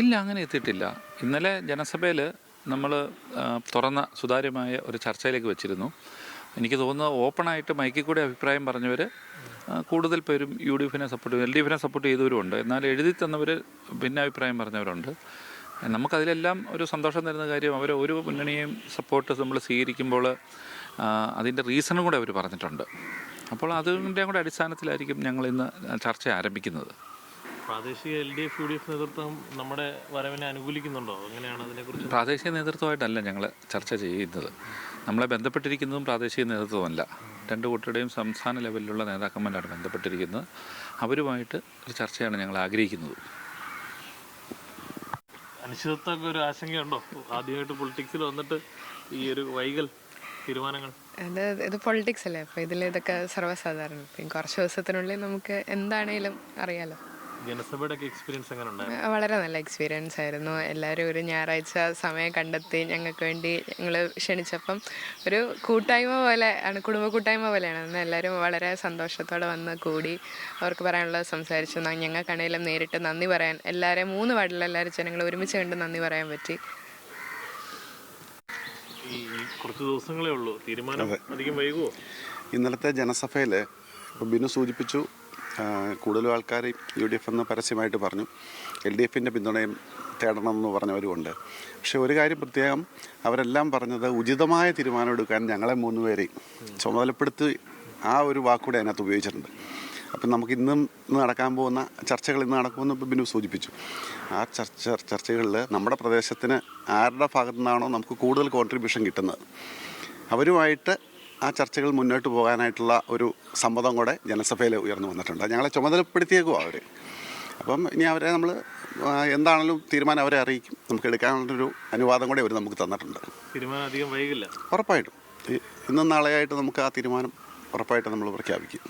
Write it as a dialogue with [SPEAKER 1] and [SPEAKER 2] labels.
[SPEAKER 1] ഇല്ല അങ്ങനെ എത്തിയിട്ടില്ല. ഇന്നലെ ജനസഭയിൽ നമ്മൾ തുറന്ന സുതാര്യമായ ഒരു ചർച്ചയിലേക്ക് വെച്ചിരുന്നു. എനിക്ക് തോന്നുന്നത് ഓപ്പണായിട്ട് മൈക്കിൽ കൂടെ അഭിപ്രായം പറഞ്ഞവർ കൂടുതൽ പേരും യു ഡി എഫിനെ സപ്പോർട്ട് എൽ ഡി എഫിനെ സപ്പോർട്ട് ചെയ്തവരുമുണ്ട്. എന്നാൽ എഴുതി തന്നവർ ഭിന്നാഭിപ്രായം പറഞ്ഞവരുണ്ട്. നമുക്കതിലെല്ലാം ഒരു സന്തോഷം തരുന്ന കാര്യം അവർ ഒരു മുന്നണിയും സപ്പോർട്ട് നമ്മൾ സ്വീകരിക്കുമ്പോൾ അതിന്റെ റീസണും കൂടെ അവർ പറഞ്ഞിട്ടുണ്ട്. അപ്പോൾ അതിന്റെ കൂടെ അടിസ്ഥാനത്തിലായിരിക്കും ഞങ്ങൾ ഇന്ന് ചർച്ച ആരംഭിക്കുന്നത്.
[SPEAKER 2] പ്രാദേശിക L D F U D F നേതൃത്വം നമ്മുടെ വരവിനെ അനുകൂലിക്കുന്നുണ്ടോ? എങ്ങനെയാണ് അതിനെക്കുറിച്ച്?
[SPEAKER 1] പ്രാദേശിക നേതൃത്വമായിട്ടല്ല ഞങ്ങൾ ചർച്ച ചെയ്യുന്നത്. നമ്മളെ ബന്ധപ്പെട്ടിരിക്കുന്നതും പ്രാദേശിക നേതൃത്വമല്ല. രണ്ട് കൂട്ടരുടെയും സംസ്ഥാന ലെവലിലുള്ള നേതാക്കന്മാരാണ് ബന്ധപ്പെട്ടിരിക്കുന്നത്. അവരുമായിട്ട് ഒരു ചർച്ചയാണ് ഞങ്ങൾ ആഗ്രഹിക്കുന്നത്.
[SPEAKER 2] അനിശ്ചിതത്വമൊക്കെ ഒരു ആശങ്കയുണ്ടോ? ആദ്യമായിട്ട് പൊളിറ്റിക്സിൽ വന്നിട്ട് ഈ ഒരു വൈകൽ തീരുമാനങ്ങൾ?
[SPEAKER 3] ഇത് ഇത് പൊളിറ്റിക്സ് അല്ലേ? അപ്പോൾ ഇതിൽ ഇതൊക്കെ സർവസാധാരണ. പിന്നെ കുറച്ച് ദിവസത്തിനുള്ളിൽ നമുക്ക് എന്താണേലും അറിയാലോ.
[SPEAKER 2] എക്സ്പീരിയൻസ് എങ്ങനെ ഉണ്ടായിരുന്നു?
[SPEAKER 3] വളരെ നല്ല എക്സ്പീരിയൻസ് ആയിരുന്നു. എല്ലാവരും ഒരു ഞായറാഴ്ച സമയം കണ്ടെത്തി ഞങ്ങൾക്ക് വേണ്ടി ഞങ്ങൾ ക്ഷണിച്ചപ്പം ഒരു കൂട്ടായ്മ പോലെ ആണ് കുടുംബ കൂട്ടായ്മ പോലെയാണ്. അന്ന് എല്ലാവരും വളരെ സന്തോഷത്തോടെ വന്ന് കൂടി അവർക്ക് പറയാനുള്ളത് സംസാരിച്ചു. ഞങ്ങൾക്കാണെങ്കിലും നേരിട്ട് നന്ദി പറയാൻ എല്ലാവരെയും മൂന്ന് വാർഡിലെ എല്ലാവരും ജനങ്ങൾ ഒരുമിച്ച് കണ്ട് നന്ദി പറയാൻ പറ്റി.
[SPEAKER 2] ഈ കുറച്ച് ദിവസങ്ങളേ ഉള്ളൂ. തീരുമാനം അധികം വൈകുമോ
[SPEAKER 4] ഇന്നലത്തെ ജനസഭയിൽ ഇപ്പോൾ ബിനു സൂചിപ്പിച്ചു കൂടുതലും ആൾക്കാർ യു ഡി എഫ് എന്ന് പരസ്യമായിട്ട് പറഞ്ഞു. എൽ ഡി എഫിന്റെ പിന്തുണയും തേടണമെന്ന് പറഞ്ഞവരുമുണ്ട്. പക്ഷേ ഒരു കാര്യം പ്രത്യേകം അവരെല്ലാം പറഞ്ഞത് ഉചിതമായ തീരുമാനം എടുക്കാൻ ഞങ്ങളെ മൂന്ന് പേരെയും ചുമതലപ്പെടുത്തി ആ ഒരു വാക്കുകൂടെ അതിനകത്ത് ഉപയോഗിച്ചിട്ടുണ്ട്. അപ്പം നമുക്ക് ഇന്നും നടക്കാൻ പോകുന്ന ചർച്ചകൾ ഇന്ന് നടക്കുമെന്ന് ബിനു സൂചിപ്പിച്ചു. ആ ചർച്ച ചർച്ചകളിൽ നമ്മുടെ പ്രദേശത്തിന് ആരുടെ ഭാഗത്തു നിന്നാണോ നമുക്ക് കൂടുതൽ കോൺട്രിബ്യൂഷൻ കിട്ടുന്നത്. അവരുമായിട്ട് ആ ചർച്ചകൾ മുന്നോട്ട് പോകാനായിട്ടുള്ള ഒരു സമ്മതം കൂടെ ജനസഭയിൽ ഉയർന്നു വന്നിട്ടുണ്ട്. ഞങ്ങളെ ചുമതലപ്പെടുത്തിയേക്കും അവർ അപ്പം ഇനി അവരെ നമ്മൾ എന്താണെങ്കിലും തീരുമാനം അവരെ അറിയിക്കും. നമുക്ക് എടുക്കാനുള്ളൊരു അനുവാദം കൂടെ അവർ നമുക്ക് തന്നിട്ടുണ്ട്.
[SPEAKER 2] തീരുമാനം അധികം വൈകില്ല.
[SPEAKER 4] ഉറപ്പായിട്ടും. ഇന്നും നാളെയായിട്ട് നമുക്ക് ആ തീരുമാനം ഉറപ്പായിട്ട് നമ്മൾ പ്രഖ്യാപിക്കും.